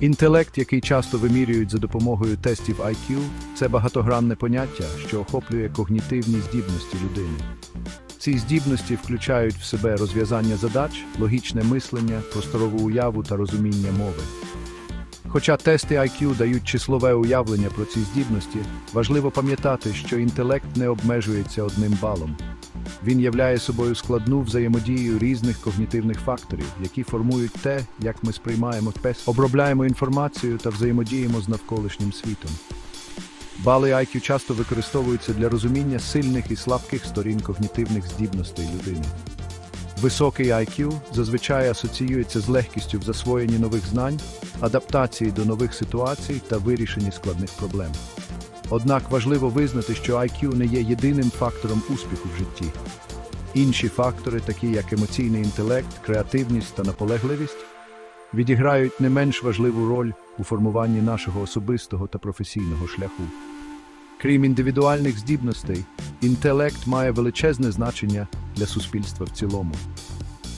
Інтелект, який часто вимірюють за допомогою тестів IQ, це багатогранне поняття, що охоплює когнітивні здібності людини. Ці здібності включають в себе розв'язання задач, логічне мислення, просторову уяву та розуміння мови. Хоча тести IQ дають числове уявлення про ці здібності, важливо пам'ятати, що інтелект не обмежується одним балом. Він являє собою складну взаємодію різних когнітивних факторів, які формують те, як ми сприймаємо пес, обробляємо інформацію та взаємодіємо з навколишнім світом. Бали IQ часто використовуються для розуміння сильних і слабких сторін когнітивних здібностей людини. Високий IQ зазвичай асоціюється з легкістю в засвоєнні нових знань, адаптації до нових ситуацій та вирішенні складних проблем. Однак важливо визнати, що IQ не є єдиним фактором успіху в житті. Інші фактори, такі як емоційний інтелект, креативність та наполегливість, відіграють не менш важливу роль у формуванні нашого особистого та професійного шляху. Крім індивідуальних здібностей, інтелект має величезне значення для суспільства в цілому.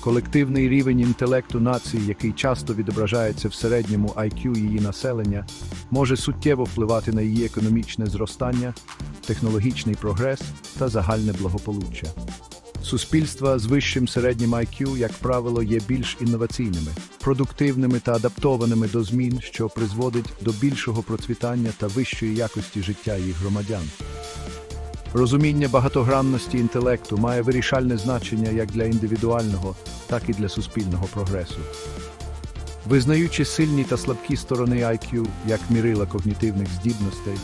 Колективний рівень інтелекту нації, який часто відображається в середньому IQ її населення, може суттєво впливати на її економічне зростання, технологічний прогрес та загальне благополуччя. Суспільства з вищим середнім IQ, як правило, є більш інноваційними, продуктивними та адаптованими до змін, що призводить до більшого процвітання та вищої якості життя їх громадян. Розуміння багатогранності інтелекту має вирішальне значення як для індивідуального, так і для суспільного прогресу. Визнаючи сильні та слабкі сторони IQ як мірила когнітивних здібностей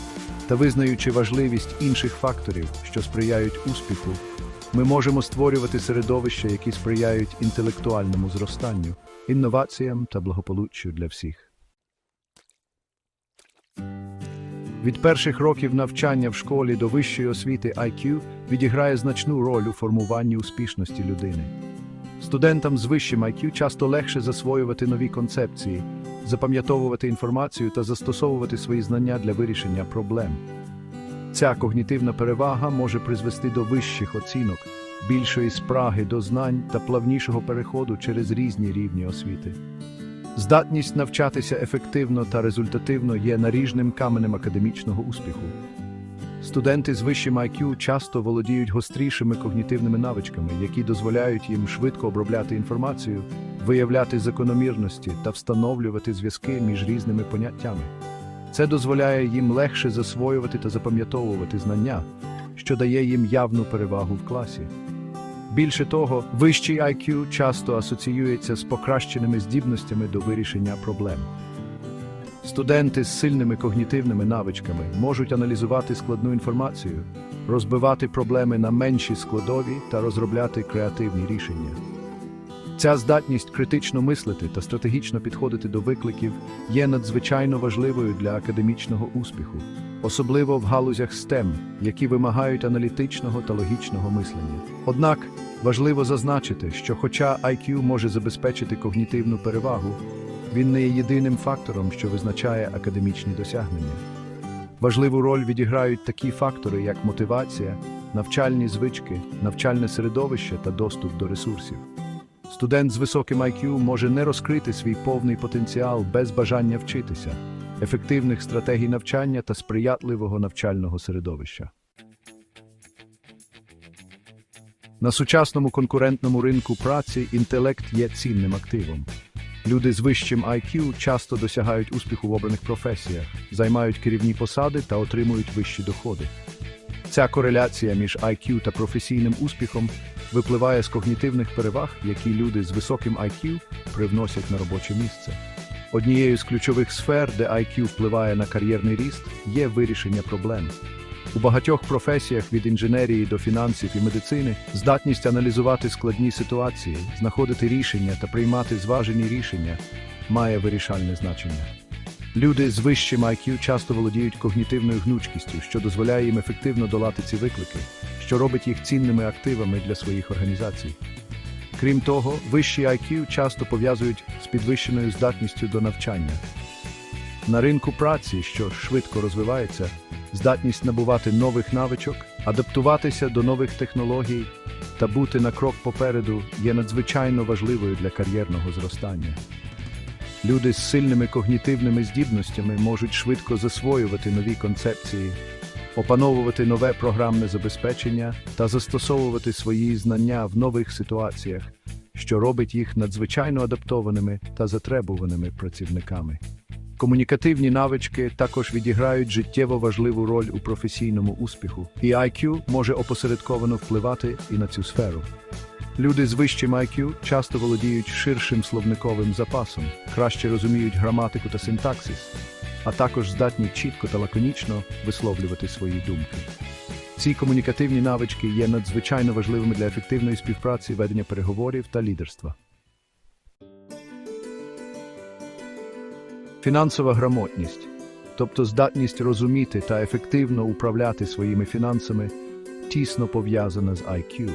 та визнаючи важливість інших факторів, що сприяють успіху, ми можемо створювати середовища, які сприяють інтелектуальному зростанню, інноваціям та благополуччю для всіх. Від перших років навчання в школі до вищої освіти IQ відіграє значну роль у формуванні успішності людини. Студентам з вищим IQ часто легше засвоювати нові концепції, запам'ятовувати інформацію та застосовувати свої знання для вирішення проблем. Ця когнітивна перевага може призвести до вищих оцінок, більшої спраги до знань та плавнішого переходу через різні рівні освіти. Здатність навчатися ефективно та результативно є наріжним каменем академічного успіху. Студенти з вищим IQ часто володіють гострішими когнітивними навичками, які дозволяють їм швидко обробляти інформацію, виявляти закономірності та встановлювати зв'язки між різними поняттями. Це дозволяє їм легше засвоювати та запам'ятовувати знання, що дає їм явну перевагу в класі. Більше того, вищий IQ часто асоціюється з покращеними здібностями до вирішення проблем. Студенти з сильними когнітивними навичками можуть аналізувати складну інформацію, розбивати проблеми на менші складові та розробляти креативні рішення. Ця здатність критично мислити та стратегічно підходити до викликів є надзвичайно важливою для академічного успіху, особливо в галузях STEM, які вимагають аналітичного та логічного мислення. Однак важливо зазначити, що хоча IQ може забезпечити когнітивну перевагу, він не є єдиним фактором, що визначає академічні досягнення. Важливу роль відіграють такі фактори, як мотивація, навчальні звички, навчальне середовище та доступ до ресурсів. Студент з високим IQ може не розкрити свій повний потенціал без бажання вчитися, ефективних стратегій навчання та сприятливого навчального середовища. На сучасному конкурентному ринку праці інтелект є цінним активом. Люди з вищим IQ часто досягають успіху в обраних професіях, займають керівні посади та отримують вищі доходи. Ця кореляція між IQ та професійним успіхом випливає з когнітивних переваг, які люди з високим IQ привносять на робоче місце. Однією з ключових сфер, де IQ впливає на кар'єрний ріст, є вирішення проблем. У багатьох професіях від інженерії до фінансів і медицини здатність аналізувати складні ситуації, знаходити рішення та приймати зважені рішення має вирішальне значення. Люди з вищим IQ часто володіють когнітивною гнучкістю, що дозволяє їм ефективно долати ці виклики, що робить їх цінними активами для своїх організацій. Крім того, вищий IQ часто пов'язують з підвищеною здатністю до навчання. На ринку праці, що швидко розвивається, здатність набувати нових навичок, адаптуватися до нових технологій та бути на крок попереду є надзвичайно важливою для кар'єрного зростання. Люди з сильними когнітивними здібностями можуть швидко засвоювати нові концепції, опановувати нове програмне забезпечення та застосовувати свої знання в нових ситуаціях, що робить їх надзвичайно адаптованими та затребуваними працівниками. Комунікативні навички також відіграють життєво важливу роль у професійному успіху, і IQ може опосередковано впливати і на цю сферу. Люди з вищим IQ часто володіють ширшим словниковим запасом, краще розуміють граматику та синтаксис, а також здатні чітко та лаконічно висловлювати свої думки. Ці комунікативні навички є надзвичайно важливими для ефективної співпраці, ведення переговорів та лідерства. Фінансова грамотність, тобто здатність розуміти та ефективно управляти своїми фінансами, тісно пов'язана з IQ.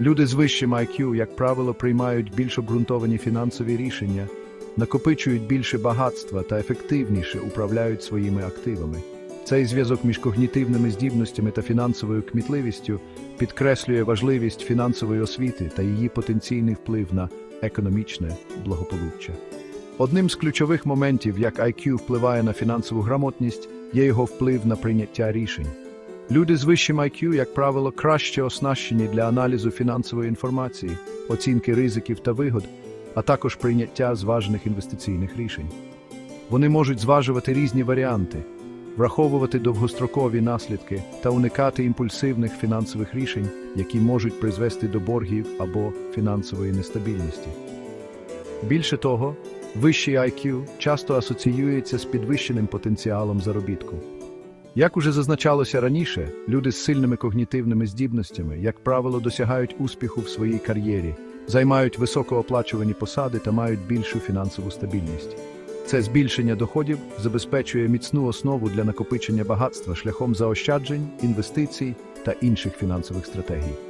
Люди з вищим IQ, як правило, приймають більш обґрунтовані фінансові рішення, накопичують більше багатства та ефективніше управляють своїми активами. Цей зв'язок між когнітивними здібностями та фінансовою кмітливістю підкреслює важливість фінансової освіти та її потенційний вплив на економічне благополуччя. Одним з ключових моментів, як IQ впливає на фінансову грамотність, є його вплив на прийняття рішень. Люди з вищим IQ, як правило, краще оснащені для аналізу фінансової інформації, оцінки ризиків та вигод, а також прийняття зважених інвестиційних рішень. Вони можуть зважувати різні варіанти, враховувати довгострокові наслідки та уникати імпульсивних фінансових рішень, які можуть призвести до боргів або фінансової нестабільності. Більше того, вищий IQ часто асоціюється з підвищеним потенціалом заробітку. Як уже зазначалося раніше, люди з сильними когнітивними здібностями, як правило, досягають успіху в своїй кар'єрі, займають високооплачувані посади та мають більшу фінансову стабільність. Це збільшення доходів забезпечує міцну основу для накопичення багатства шляхом заощаджень, інвестицій та інших фінансових стратегій.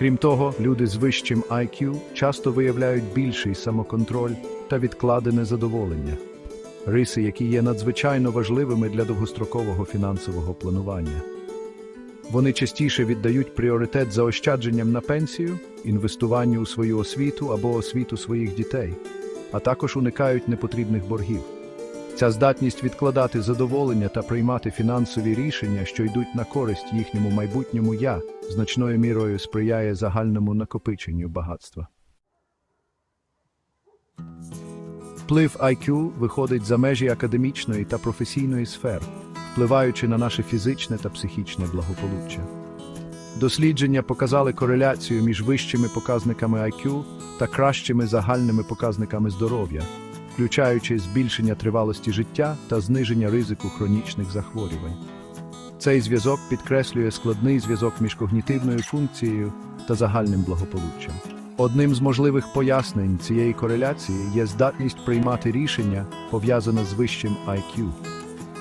Крім того, люди з вищим IQ часто виявляють більший самоконтроль та відкладене задоволення риси, які є надзвичайно важливими для довгострокового фінансового планування. Вони частіше віддають пріоритет заощадженням на пенсію, інвестуванню у свою освіту або освіту своїх дітей, а також уникають непотрібних боргів. Ця здатність відкладати задоволення та приймати фінансові рішення, що йдуть на користь їхньому майбутньому я, значною мірою сприяє загальному накопиченню багатства. Вплив IQ виходить за межі академічної та професійної сфер, впливаючи на наше фізичне та психічне благополуччя. Дослідження показали кореляцію між вищими показниками IQ та кращими загальними показниками здоров'я, включаючи збільшення тривалості життя та зниження ризику хронічних захворювань. Цей зв'язок підкреслює складний зв'язок між когнітивною функцією та загальним благополуччям. Одним з можливих пояснень цієї кореляції є здатність приймати рішення, пов'язане з вищим IQ.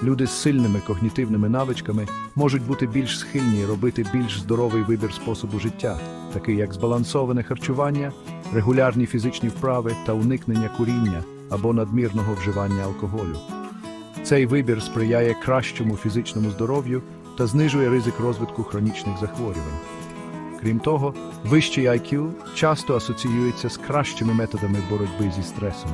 Люди з сильними когнітивними навичками можуть бути більш схильні робити більш здоровий вибір способу життя, такий як збалансоване харчування, регулярні фізичні вправи та уникнення куріння або надмірного вживання алкоголю. Цей вибір сприяє кращому фізичному здоров'ю та знижує ризик розвитку хронічних захворювань. Крім того, вищий IQ часто асоціюється з кращими методами боротьби зі стресом.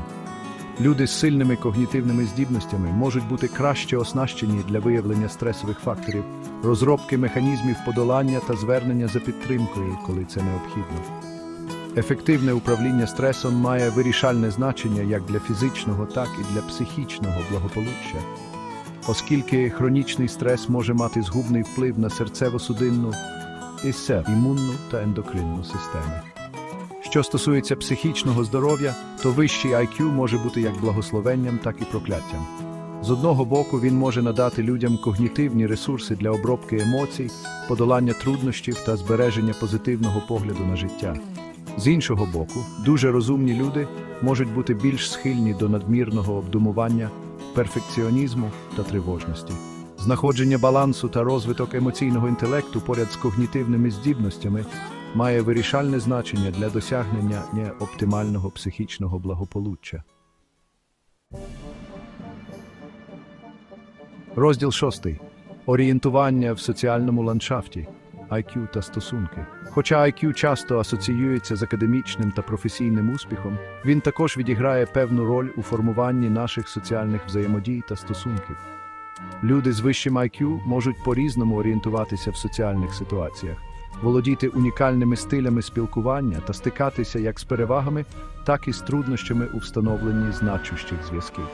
Люди з сильними когнітивними здібностями можуть бути краще оснащені для виявлення стресових факторів, розробки механізмів подолання та звернення за підтримкою, коли це необхідно. Ефективне управління стресом має вирішальне значення як для фізичного, так і для психічного благополуччя, оскільки хронічний стрес може мати згубний вплив на серцево-судинну, ІСЕ, імунну та ендокринну системи. Що стосується психічного здоров'я, то вищий IQ може бути як благословенням, так і прокляттям. З одного боку, він може надати людям когнітивні ресурси для обробки емоцій, подолання труднощів та збереження позитивного погляду на життя. З іншого боку, дуже розумні люди можуть бути більш схильні до надмірного обдумування, перфекціонізму та тривожності. Знаходження балансу та розвиток емоційного інтелекту поряд з когнітивними здібностями має вирішальне значення для досягнення неоптимального психічного благополуччя. Розділ 6. Орієнтування в соціальному ландшафті. IQ та стосунки. Хоча IQ часто асоціюється з академічним та професійним успіхом, він також відіграє певну роль у формуванні наших соціальних взаємодій та стосунків. Люди з вищим IQ можуть по-різному орієнтуватися в соціальних ситуаціях, володіти унікальними стилями спілкування та стикатися як з перевагами, так і з труднощами у встановленні значущих зв'язків.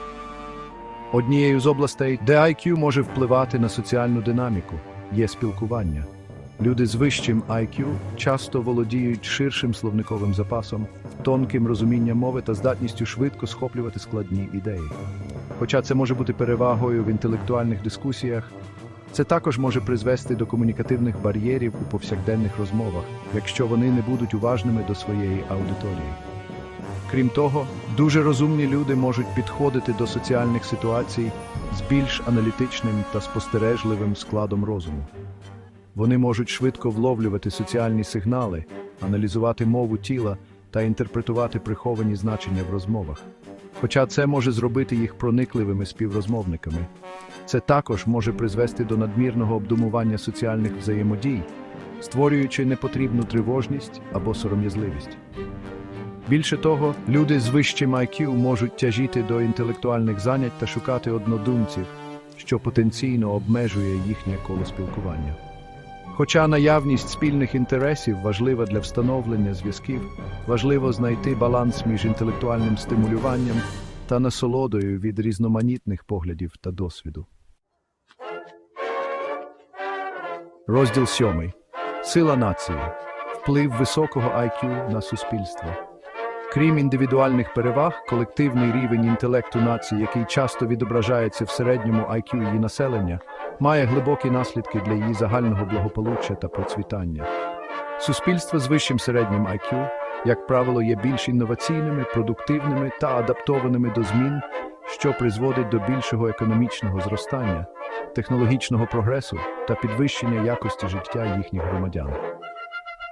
Однією з областей, де IQ може впливати на соціальну динаміку, є спілкування. Люди з вищим IQ часто володіють ширшим словниковим запасом, тонким розумінням мови та здатністю швидко схоплювати складні ідеї. Хоча це може бути перевагою в інтелектуальних дискусіях, це також може призвести до комунікативних бар'єрів у повсякденних розмовах, якщо вони не будуть уважними до своєї аудиторії. Крім того, дуже розумні люди можуть підходити до соціальних ситуацій з більш аналітичним та спостережливим складом розуму. Вони можуть швидко вловлювати соціальні сигнали, аналізувати мову тіла та інтерпретувати приховані значення в розмовах. Хоча це може зробити їх проникливими співрозмовниками. Це також може призвести до надмірного обдумування соціальних взаємодій, створюючи непотрібну тривожність або сором'язливість. Більше того, люди з вищим IQ можуть тяжіти до інтелектуальних занять та шукати однодумців, що потенційно обмежує їхнє коло спілкування. Хоча наявність спільних інтересів важлива для встановлення зв'язків, важливо знайти баланс між інтелектуальним стимулюванням та насолодою від різноманітних поглядів та досвіду. Розділ 7. Сила нації. Вплив високого IQ на суспільство. Крім індивідуальних переваг, колективний рівень інтелекту нації, який часто відображається в середньому IQ її населення, має глибокі наслідки для її загального благополуччя та процвітання. Суспільства з вищим середнім IQ, як правило, є більш інноваційними, продуктивними та адаптованими до змін, що призводить до більшого економічного зростання, технологічного прогресу та підвищення якості життя їхніх громадян.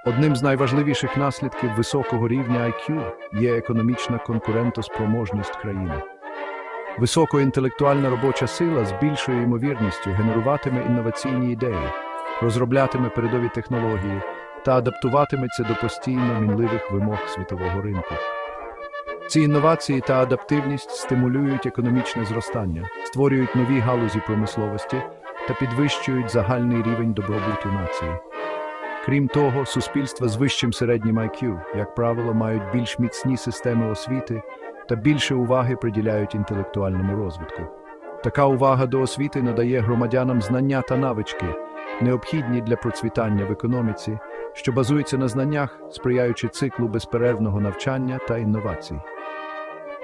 Одним з найважливіших наслідків високого рівня IQ є економічна конкурентоспроможність країни. Високоінтелектуальна робоча сила з більшою ймовірністю генеруватиме інноваційні ідеї, розроблятиме передові технології та адаптуватиметься до постійно мінливих вимог світового ринку. Ці інновації та адаптивність стимулюють економічне зростання, створюють нові галузі промисловості та підвищують загальний рівень добробуту нації. Крім того, суспільства з вищим середнім IQ, як правило, мають більш міцні системи освіти та більше уваги приділяють інтелектуальному розвитку. Така увага до освіти надає громадянам знання та навички, необхідні для процвітання в економіці, що базується на знаннях, сприяючи циклу безперервного навчання та інновацій.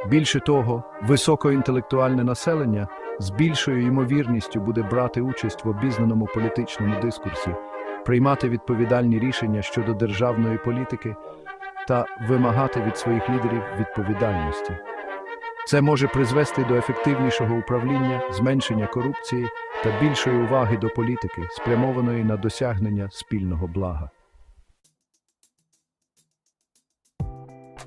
Більше того, високоінтелектуальне населення з більшою ймовірністю буде брати участь в обізнаному політичному дискурсі, приймати відповідальні рішення щодо державної політики та вимагати від своїх лідерів відповідальності. Це може призвести до ефективнішого управління, зменшення корупції та більшої уваги до політики, спрямованої на досягнення спільного блага.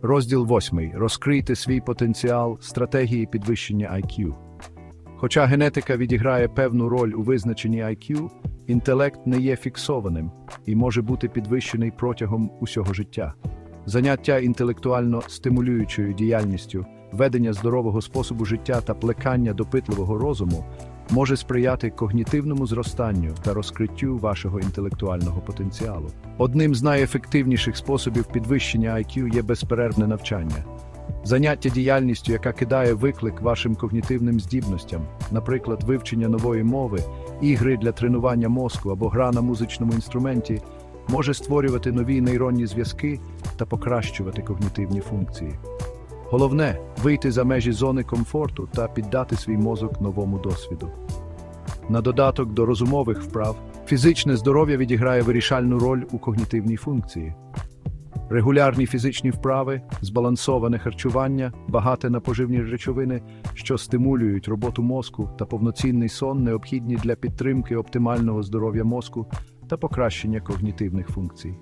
Розділ 8. Розкрийте свій потенціал стратегії підвищення IQ. Хоча генетика відіграє певну роль у визначенні IQ, інтелект не є фіксованим і може бути підвищений протягом усього життя. Заняття інтелектуально стимулюючою діяльністю, ведення здорового способу життя та плекання допитливого розуму може сприяти когнітивному зростанню та розкриттю вашого інтелектуального потенціалу. Одним з найефективніших способів підвищення IQ є безперервне навчання. Заняття діяльністю, яка кидає виклик вашим когнітивним здібностям, наприклад, вивчення нової мови, ігри для тренування мозку або гра на музичному інструменті, може створювати нові нейронні зв'язки та покращувати когнітивні функції. Головне вийти за межі зони комфорту та піддати свій мозок новому досвіду. На додаток до розумових вправ, фізичне здоров'я відіграє вирішальну роль у когнітивній функції. Регулярні фізичні вправи, збалансоване харчування, багате на поживні речовини, що стимулюють роботу мозку та повноцінний сон, необхідні для підтримки оптимального здоров'я мозку та покращення когнітивних функцій.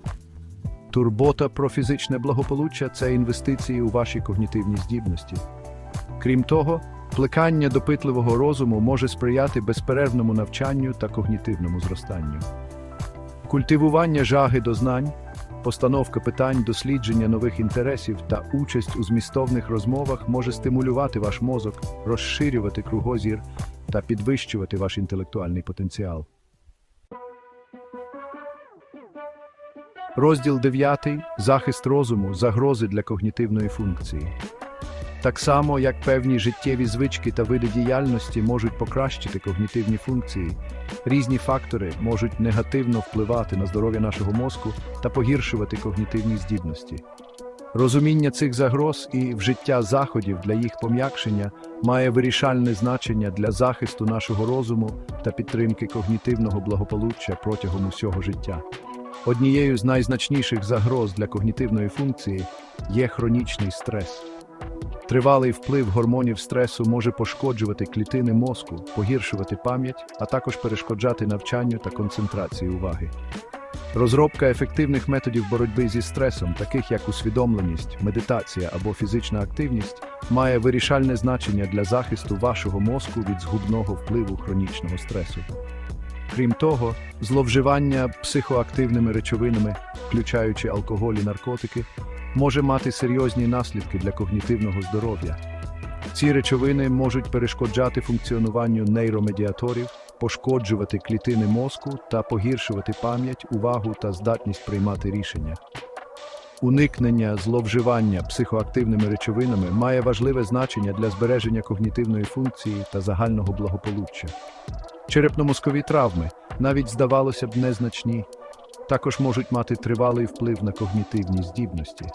Турбота про фізичне благополуччя це інвестиції у ваші когнітивні здібності. Крім того, плекання допитливого розуму може сприяти безперервному навчанню та когнітивному зростанню. Культивування жаги до знань, постановка питань, дослідження нових інтересів та участь у змістовних розмовах може стимулювати ваш мозок, розширювати кругозір та підвищувати ваш інтелектуальний потенціал. Розділ 9. Захист розуму. Загрози для когнітивної функції. Так само, як певні життєві звички та види діяльності можуть покращити когнітивні функції, різні фактори можуть негативно впливати на здоров'я нашого мозку та погіршувати когнітивні здібності. Розуміння цих загроз і вжиття заходів для їх пом'якшення має вирішальне значення для захисту нашого розуму та підтримки когнітивного благополуччя протягом усього життя. Однією з найзначніших загроз для когнітивної функції є хронічний стрес. Тривалий вплив гормонів стресу може пошкоджувати клітини мозку, погіршувати пам'ять, а також перешкоджати навчанню та концентрації уваги. Розробка ефективних методів боротьби зі стресом, таких як усвідомленість, медитація або фізична активність, має вирішальне значення для захисту вашого мозку від згубного впливу хронічного стресу. Крім того, зловживання психоактивними речовинами, включаючи алкоголь і наркотики, може мати серйозні наслідки для когнітивного здоров'я. Ці речовини можуть перешкоджати функціонуванню нейромедіаторів, пошкоджувати клітини мозку та погіршувати пам'ять, увагу та здатність приймати рішення. Уникнення зловживання психоактивними речовинами має важливе значення для збереження когнітивної функції та загального благополуччя. Черепно-мозкові травми, навіть здавалося б незначні, також можуть мати тривалий вплив на когнітивні здібності.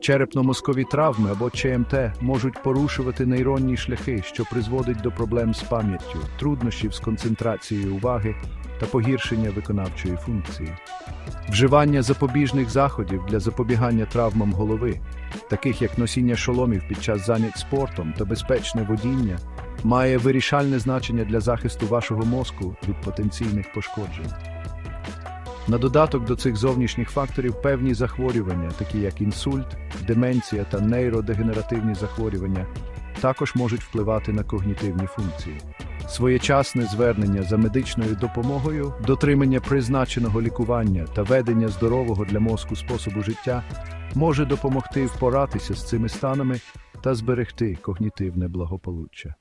Черепно-мозкові травми або ЧМТ можуть порушувати нейронні шляхи, що призводить до проблем з пам'яттю, труднощів з концентрацією уваги та погіршення виконавчої функції. Вживання запобіжних заходів для запобігання травмам голови, таких як носіння шоломів під час занять спортом та безпечне водіння, має вирішальне значення для захисту вашого мозку від потенційних пошкоджень. На додаток до цих зовнішніх факторів певні захворювання, такі як інсульт, деменція та нейродегенеративні захворювання, також можуть впливати на когнітивні функції. Своєчасне звернення за медичною допомогою, дотримання призначеного лікування та ведення здорового для мозку способу життя може допомогти впоратися з цими станами та зберегти когнітивне благополуччя.